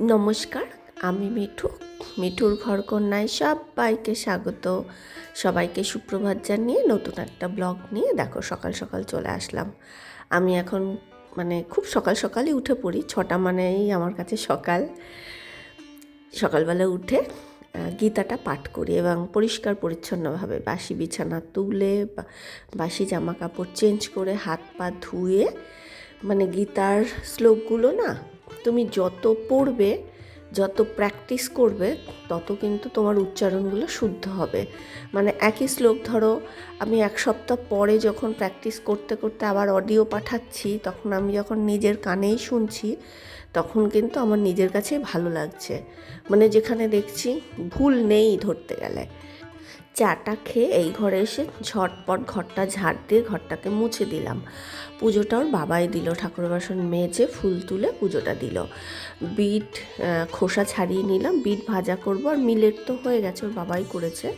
নমস্কার, আমি মিঠু। মিঠুর ঘর কন্যায় সবাইকে স্বাগত। সবাইকে সুপ্রভাত জানিয়ে নতুন একটা ব্লগ নিয়ে দেখো, সকাল সকাল চলে আসলাম। আমি এখন মানে খুব সকাল সকালই উঠে পড়ি, ছটা মানেই আমার কাছে সকাল। সকালবেলা উঠে গীতাটা পাঠ করি এবং পরিষ্কার পরিচ্ছন্নভাবে বাসি বিছানা তুলে বাসি জামা কাপড় চেঞ্জ করে হাত পা ধুয়ে মানে গীতার শ্লোকগুলো না তুমি যত পড়বে, যত প্র্যাকটিস করবে, তত কিন্তু তোমার উচ্চারণগুলো শুদ্ধ হবে। মানে একই শ্লোক ধরো, আমি এক সপ্তাহ পরে যখন প্র্যাকটিস করতে করতে আবার অডিও পাঠাচ্ছি, তখন আমি যখন নিজের কানেই শুনছি, তখন কিন্তু আমার নিজের কাছেই ভালো লাগছে। মানে যেখানে দেখছি ভুল নেই ধরতে গেলে। চাটা খেয়ে এই ঘরে এসে ঝটপট ঘরটা ঝাড় দিয়ে ঘরটাকে মুছে দিলাম। পুজোটা ওর বাবাই দিল ঠাকুর বাসন মেজে ফুল তুলে পুজোটা দিল। বিট খোসা ছাড়িয়ে নিলাম, বিট ভাজা করব, আর মিলেট তো হয়ে গেছে, ওর বাবাই করেছে।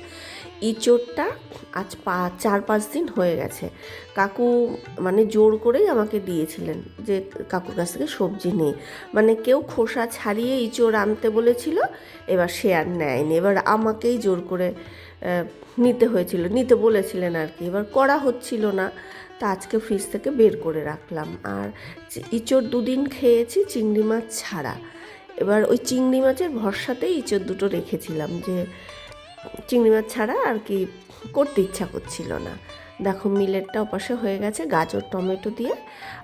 ইঁচড়টা আজ পা, চার, পাঁচ দিন হয়ে গেছে। কাকু মানে জোর করেই আমাকে দিয়েছিলেন যে, কাকুর কাছ থেকে সবজি নেই। মানে কেউ খোসা ছাড়িয়ে ইঁচড় আনতে বলেছিল, এবার সে আর নেয়নি। এবার আমাকেই জোর করে নিতে হয়েছিল, নিতে বলেছিলেন আর কি। এবার করা হচ্ছিল না, তা আজকে ফ্রিজ থেকে বের করে রাখলাম। আর ইঁচড় দুদিন খেয়েছি চিংড়ি মাছ ছাড়া। এবার ওই চিংড়ি মাছের ভরসাতেই ইঁচড় দুটো রেখেছিলাম যে চিংড়ি মাছ ছাড়া আর কি করতে ইচ্ছা করছিল না। দেখো, মিলেটটা ওপাশে হয়ে গেছে, গাজর, টমেটো দিয়ে,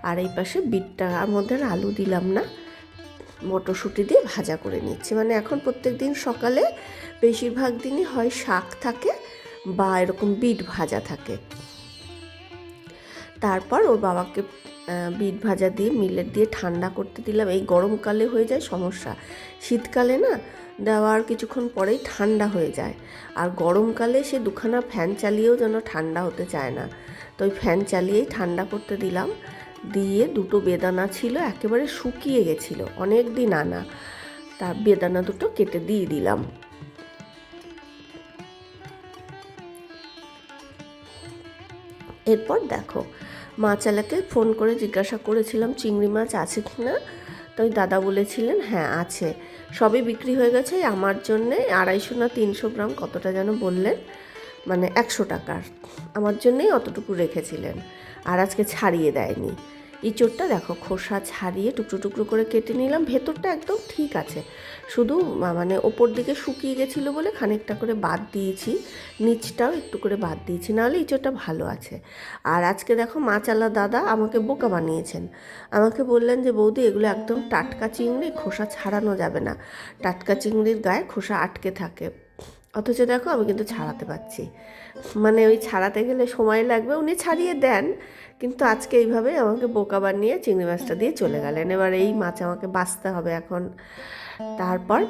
আর এই পাশে বিটটার মধ্যে আলু দিলাম না। মটরশুঁটি দিয়ে ভাজা করে নিচ্ছি। মানে এখন প্রত্যেক দিন সকালে বেশিরভাগ দিনই হয় শাক থাকে বা এরকম বিট ভাজা থাকে। তারপর ওর বাবাকে বিট ভাজা দিয়ে মিলেট দিয়ে ঠান্ডা করতে দিলাম। এই গরমকালে হয়ে যায় সমস্যা। শীতকালে না, দেওয়ার কিছুক্ষণ পরেই ঠান্ডা হয়ে যায়। আর গরমকালে সে দুখানা ফ্যান চালিয়েও যেন ঠান্ডা হতে চায় না। তো ওই ফ্যান চালিয়েই ঠান্ডা করতে দিলাম। দিয়ে দুটো বেদানা ছিল, একেবারে শুকিয়ে গেছিল অনেক দিন আনা। তা বেদানা দুটো কেটে দিয়ে দিলাম। এরপর দেখো মাছালাকে ফোন করে জিজ্ঞাসা করেছিলাম, চিংড়ি মাছ আছে কি না? তাই দাদা বলেছিলেন হ্যাঁ আছে। সবই বিক্রি হয়ে গেছে, আমার জন্যে আড়াইশো না তিনশো গ্রাম কতটা যেন বললেন মানে একশো টাকার। আমার জন্যেই অতটুকু রেখেছিলেন, আর আজকে ছাড়িয়ে দেয়নি। ইঁচড়টা দেখো, খোসা ছাড়িয়ে টুকরো টুকরো করে কেটে নিলাম, ভেতরটা একদম ঠিক আছে। শুধু মানে ওপর দিকে শুকিয়ে গেছিল বলে খানিকটা করে বাদ দিয়েছি, নিচটাও একটু করে বাদ দিয়েছি, নাহলে ইঁচড়টা ভালো আছে। আর আজকে দেখো মাচালা দাদা আমাকে বোকা বানিয়েছেন। আমাকে বললেন যে, বৌদি, এগুলো একদম টাটকা চিংড়ি, খোসা ছাড়ানো যাবে না। টাটকা চিংড়ির গায়ে খোসা আটকে থাকে। অথচ দেখো আমি কিন্তু ছাড়াতে পারছি। মানে ওই ছাড়াতে গেলে সময় লাগবে, উনি ছাড়িয়ে দেন। কিন্তু আজকে এইভাবে আমাকে বোকা বানিয়ে চিংড়ি মাছটা দিয়ে চলে গেলেন। এবার এই মাছ আমাকে বাঁচতে হবে এখন। তারপর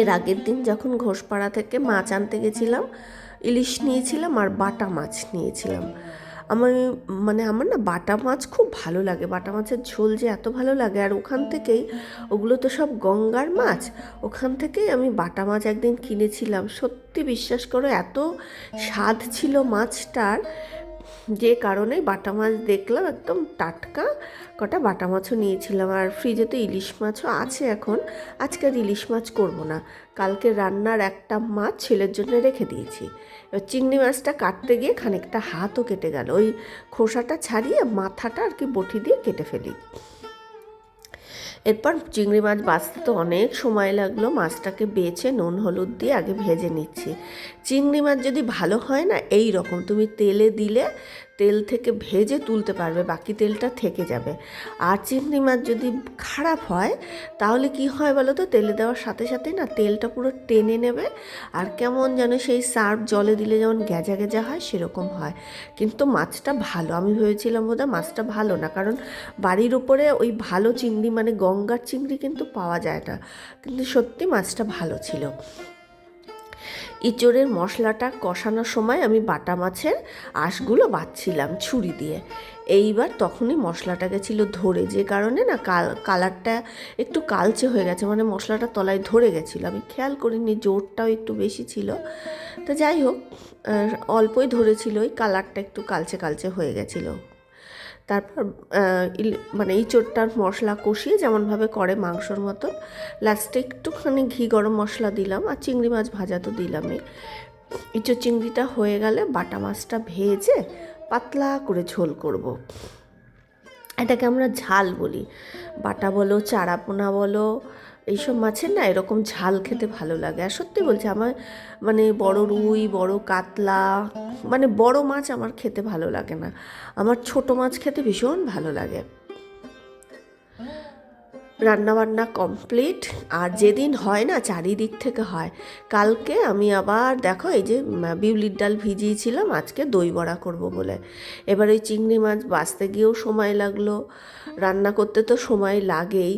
এর আগের দিন যখন ঘোষপাড়া থেকে মাছ আনতে গেছিলাম, ইলিশ নিয়েছিলাম আর বাটা মাছ নিয়েছিলাম। আমার মানে আমার না বাটা মাছ খুব ভালো লাগে। বাটা মাছের ঝোল যে এত ভালো লাগে। আর ওখান থেকেই ওগুলো তো সব গঙ্গার মাছ। ওখান থেকেই আমি বাটা মাছ একদিন কিনেছিলাম। সত্যি বিশ্বাস করো, এত স্বাদ ছিল মাছটার। যে কারণে বাটা মাছ দেখলাম একদম টাটকা। কটা বাটা মাছও নিয়েছিলাম। আর ফ্রিজে তো ইলিশ মাছও আছে এখন। আজকে আর ইলিশ মাছ করব না। কালকে রান্নার একটা মাছ ছেলের জন্য রেখে দিয়েছি। এবার চিংড়ি মাছটা কাটতে গিয়ে খানিকটা হাতও কেটে গেল। ওই খোসাটা ছাড়িয়ে মাথাটা আর কি বটি দিয়ে কেটে ফেলি। এরপর চিংড়ি মাছ বাঁচতে তো অনেক সময় লাগল, মাছটাকে বেছে নুন, হলুদ দিয়ে আগে ভেজে নিচ্ছি। চিংড়ি মাছ যদি ভালো হয় না এই রকম তুমি তেলে দিলে তেল থেকে ভেজে তুলতে পারবে, বাকি তেলটা থেকে যাবে। আর চিংড়ি মাছ যদি খারাপ হয়, তাহলে কি হয় বলো তো? তেলে দেওয়ার সাথে সাথে না তেলটা পুরো টেনে নেবে। আর কেমন যেন সেই সার্ফ জলে দিলে যেমন গেজা গেজা হয়, সেরকম হয়। কিন্তু মাছটা ভালো, আমি ভেবেছিলাম বোধহয় মাছটা ভালো না। কারণ বাড়ির উপরে ওই ভালো চিংড়ি মানে গঙ্গার চিংড়ি কিন্তু পাওয়া যায় না। কিন্তু সত্যি মাছটা ভালো ছিল। ইঁচড়ের মশলাটা কষানোর সময় আমি বাটা মাছের আঁশগুলো বাচ্ছিলাম ছুরি দিয়ে। এইবার তখনই মশলাটা গেছিল ধরে, যে কারণে না কাল, কালারটা একটু কালচে হয়ে গেছে মানে মশলাটা তলায় ধরে গেছিল। আমি খেয়াল করিনি জোরটাও একটু বেশি ছিল। তো যাই হোক অল্পই ধরেছিল, ওই কালারটা একটু কালচে কালচে হয়ে গেছিল। তারপর মানে ইঁচড়টার মশলা কষিয়ে যেমনভাবে করে মাংসর মতো লাস্টে একটুখানি ঘি গরম মশলা দিলাম আর চিংড়ি মাছ ভাজা তো দিলামই ইঁচড় চিংড়িটা হয়ে গেলে বাটা মাছটা ভেজে পাতলা করে ঝোল করব। এটাকে আমরা ঝাল বলি বাটা বলো, চারাপোনা বলো এইসব মাছের না এরকম ঝাল খেতে ভালো লাগে। আর সত্যি বলছি, আমার মানে বড় রুই, বড় কাতলা মানে বড় মাছ আমার খেতে ভালো লাগে না। আমার ছোট মাছ খেতে ভীষণ ভালো লাগে। রান্নাবান্না কমপ্লিট আর যেদিন হয় না, চারিদিক থেকে হয়। কালকে আমি আবার দেখো, এই যে বিউলির ডাল ভিজিয়েছিলাম, আজকে দই বড়া করব বলে। এবার ওই চিংড়ি মাছ বাছতে গিয়েও সময় লাগল। রান্না করতে তো সময় লাগেই।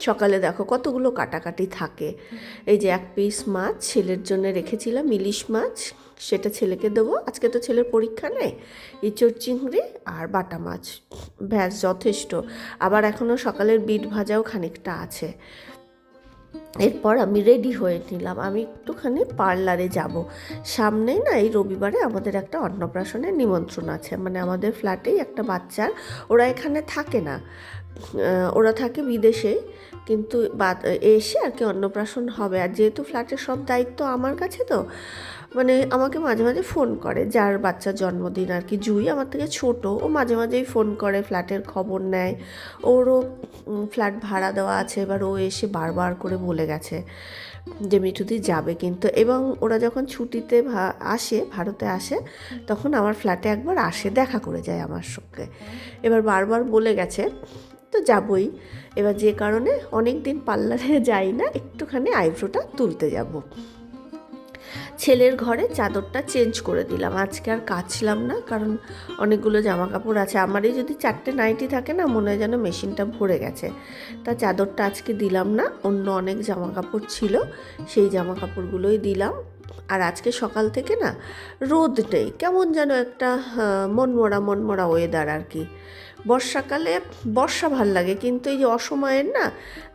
সকালে দেখো কতগুলো কাটাকাটি থাকে। এই যে এক পিস মাছ ছেলের জন্য রেখেছিলাম, ইলিশ মাছ, সেটা ছেলেকে দেবো। আজকে তো ছেলের পরীক্ষা নেই, ইঁচড় চিংড়ি আর বাটা মাছ। ব্যাস, যথেষ্ট। আবার এখনও সকালের বিট ভাজাও খানিকটা আছে। এরপর আমি রেডি হয়ে নিলাম। আমি একটুখানি পার্লারে যাব। সামনেই না এই রবিবারে আমাদের একটা অন্নপ্রাশনের নিমন্ত্রণ আছে। মানে আমাদের ফ্ল্যাটেই একটা বাচ্চার, ওরা এখানে থাকে না। ওরা থাকে বিদেশে, কিন্তু এসে আর কি অন্নপ্রাশন হবে। আর যেহেতু ফ্ল্যাটের সব দায়িত্ব আমার কাছে তো মানে আমাকে মাঝে মাঝে ফোন করে, যার বাচ্চার জন্মদিন আর কি। জুই আমার থেকে ছোট, ও মাঝে মাঝেই ফোন করে, ফ্ল্যাটের খবর নেয়। ওরও ফ্ল্যাট ভাড়া দেওয়া আছে, এবার ও এসে বারবার করে বলে গেছে যে মিঠুদি যাবে কিন্তু। এবং ওরা যখন ছুটিতে আসে, ভারতে আসে, তখন আমার ফ্ল্যাটে একবার আসে, দেখা করে যায় আমার সঙ্গে। এবার বারবার বলে গেছে তো যাবই। এবার যে কারণে অনেক দিন পার্লারে যাই না, একটুখানি আইব্রোটা তুলতে যাব। ছেলের ঘরে চাদরটা চেঞ্জ করে দিলাম। আজকে আর কাচলাম না, কারণ অনেকগুলো জামা কাপড় আছে। আমারই যদি চারটে নাইটি থাকে না, মনে হয় যেন মেশিনটা ভরে গেছে। তা চাদরটা আজকে দিলাম না, অন্য অনেক জামা কাপড় ছিল, সেই জামা কাপড়গুলোই দিলাম। আর আজকে সকাল থেকে না রোদ নেই। কেমন যেন একটা মনমরা মনমরা ওয়েদার আর কি। বর্ষাকালে বর্ষা ভালো লাগে, কিন্তু এই যে অসময়ের না,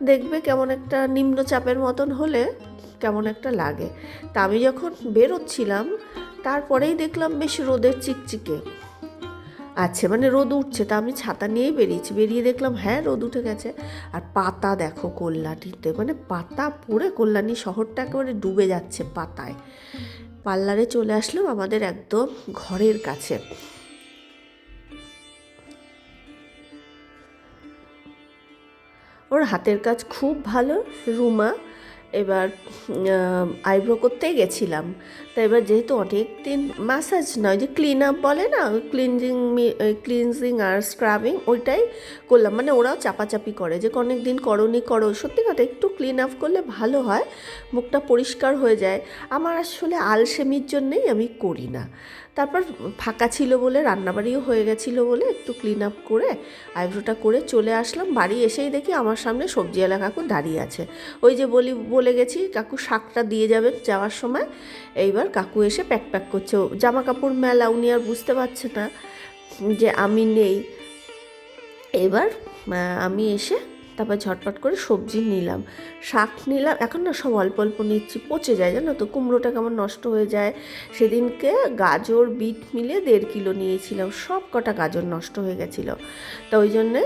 দেখবে কেমন একটা নিম্নচাপের মতন হলে কেমন একটা লাগে। তা আমি যখন বেরোচ্ছিলাম, তারপরেই দেখলাম বেশ রোদের চিকচিকে। আচ্ছা মানে রোদ উঠছে, তা আমি ছাতা নিয়েই বেরিয়েছি। বেরিয়ে দেখলাম হ্যাঁ রোদ উঠে গেছে। আর পাতা দেখো কল্যাণীতে মানে পাতা পড়ে কল্যাণী শহরটা একেবারে ডুবে যাচ্ছে পাতায়। পার্লারে চলে আসলাম আমাদের একদম ঘরের কাছে। ওর হাতের কাজ খুব ভালো, রুমা। এবার আইব্রো করতেই গেছিলাম। তা এবার যেহেতু অনেক দিন ম্যাসাজ নয়, যে ক্লিন আপ বলে না ক্লিনজিং ক্লিনজিং আর স্ক্রাবিং ওইটাই করলাম। মানে ওরাও চাপাচাপি করে যে অনেক দিন করনি, করো। সত্যি কথা, একটু ক্লিন আপ করলে ভালো হয়, মুখটা পরিষ্কার হয়ে যায়। আমার আসলে আলসেমির জন্যেই আমি করি না। তারপর ফাঁকা ছিল বলে, রান্নাবাড়িও হয়ে গেছিল বলে একটু ক্লিন আপ করে আইব্রোটা করে চলে আসলাম। বাড়ি এসেই দেখি আমার সামনে সবজিওয়ালা কাকু দাঁড়িয়ে আছে। ওই যে বলি, বলে গেছি, কাকু শাকটা দিয়ে যাবে যাওয়ার সময়। এইবার কাকু এসে প্যাক প্যাক করছে। জামা কাপড় মেলা, উনি আর বুঝতে পারছে না যে আমি নেই। এবার আমি এসে তারপর ঝটপট করে সবজি নিলাম। শাক নিলাম, এখন না সব অল্প অল্প নিচ্ছি, পচে যায়, জানো তো? কুমড়োটা কেমন নষ্ট হয়ে যায়। সেদিনকে গাজর, বিট মিলে দেড় কিলো নিয়েছিলাম, সব কটা গাজর নষ্ট হয়ে গেছিল। তো ওই জন্যে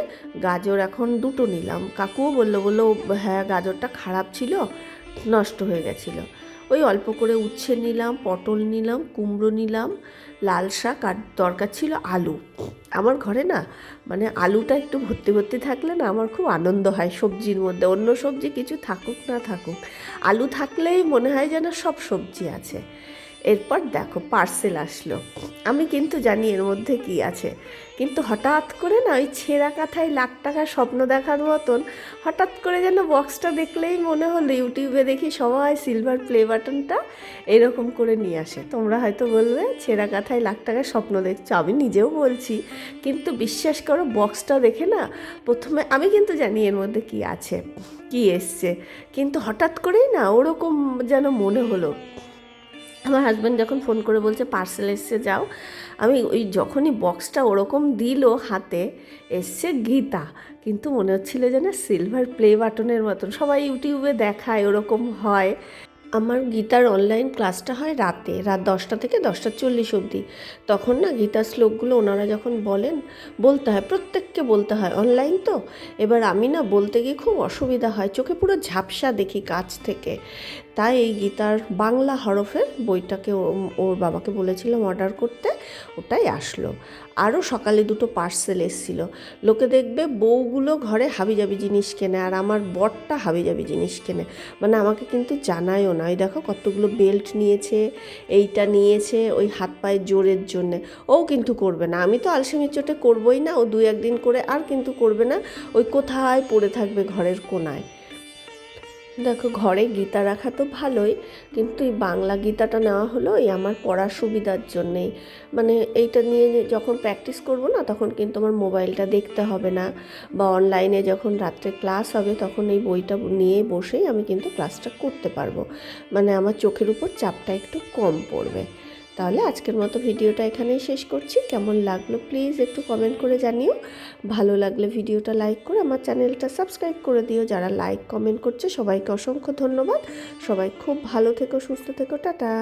গাজর এখন দুটো নিলাম। কাকুও বলল বলল হ্যাঁ গাজরটা খারাপ ছিল, নষ্ট হয়ে গেছিল। ওই অল্প করে উচ্ছে নিলাম, পটল নিলাম, কুমড়ো নিলাম, লাল শাক আর দরকার ছিল আলু। আমার ঘরে না মানে আলুটা একটু ভর্তি ভর্তি থাকলে না আমার খুব আনন্দ হয় সবজির মধ্যে। অন্য সবজি কিছু থাকুক না থাকুক, আলু থাকলেই মনে হয় যেন সব সবজি আছে। এরপর দেখো পার্সেল আসলো। আমি কিন্তু জানি এর মধ্যে কি আছে। কিন্তু হঠাৎ করে না ওই ছেঁড়া কাঁথায় লাখ টাকার স্বপ্ন দেখার মতন হঠাৎ করে যেন বক্সটা দেখলেই মনে হলো ইউটিউবে দেখি সবাই সিলভার প্লে বাটনটা এরকম করে নিয়ে আসে। তোমরা হয়তো বলবে ছেঁড়া কাঁথায় লাখ টাকার স্বপ্ন দেখছ। আমি নিজেও বলছি। কিন্তু বিশ্বাস করো বক্সটা দেখে না প্রথমে আমি কিন্তু জানি এর মধ্যে কি আছে, কি এসছে। কিন্তু হঠাৎ করেই না ওরকম যেন মনে হলো। আমার হাজব্যান্ড যখন ফোন করে বলছে পার্সেল এসছে, যাও। আমি ওই যখনই বক্সটা ওরকম দিল হাতে, এসছে গীতা। কিন্তু মনে হচ্ছিল যেন সিলভার প্লে বাটনের মতন। সবাই ইউটিউবে দেখায়, ওরকম হয়। আমার গীতার অনলাইন ক্লাসটা হয় রাতে, রাত দশটা থেকে দশটা চল্লিশ অবধি। তখন না গীতার শ্লোকগুলো ওনারা যখন বলেন, বলতে হয়, প্রত্যেককে বলতে হয় অনলাইন তো। এবার আমি না বলতে গিয়ে খুব অসুবিধা হয়, চোখে পুরো ঝাপসা দেখি কাছ থেকে। তাই এই গীতার বাংলা হরফের বইটাকে ওর বাবাকে বলেছিলাম অর্ডার করতে, ওটাই আসলো। আরও সকালে দুটো পার্সেল এসেছিল। লোকে দেখবে বউগুলো ঘরে হাবিজাবি জিনিস কেনে, আর আমার বরটা হাবিজাবি জিনিস কেনে। মানে আমাকে কিন্তু জানায়ও না। ওই দেখো কতগুলো বেল্ট নিয়েছে, এইটা নিয়েছে, ওই হাত পায়ের জোরের জন্যে। ও কিন্তু করবে না। আমি তো আলসেমির চোটে করবোই না। ও দু একদিন করে আর কিন্তু করবে না। ওই কোথায় পড়ে থাকবে ঘরের কোনায়? দেখো, ঘরে গীতা রাখা তো ভালোই, কিন্তু এই বাংলা গীতাটা নেওয়া হলো এই আমার পড়ার সুবিধার জন্যেই। মানে এইটা নিয়ে যখন প্র্যাকটিস করব না, তখন কিন্তু আমার মোবাইলটা দেখতে হবে না। বা অনলাইনে যখন রাত্রে ক্লাস হবে, তখন এই বইটা নিয়ে বসেই আমি কিন্তু ক্লাসটা করতে পারব। মানে আমার চোখের উপর চাপটা একটু কম পড়বে। তাহলে আজকের মতো ভিডিওটা এখানেই শেষ করছি। কেমন লাগল প্লিজ একটু কমেন্ট করে জানিও। ভালো লাগলে ভিডিওটা লাইক করে আমার চ্যানেলটা সাবস্ক্রাইব করে দিও। যারা লাইক কমেন্ট করছে, সবাইকে অসংখ্য ধন্যবাদ। সবাই খুব ভালো থেকো, সুস্থ থেকো, টাটা।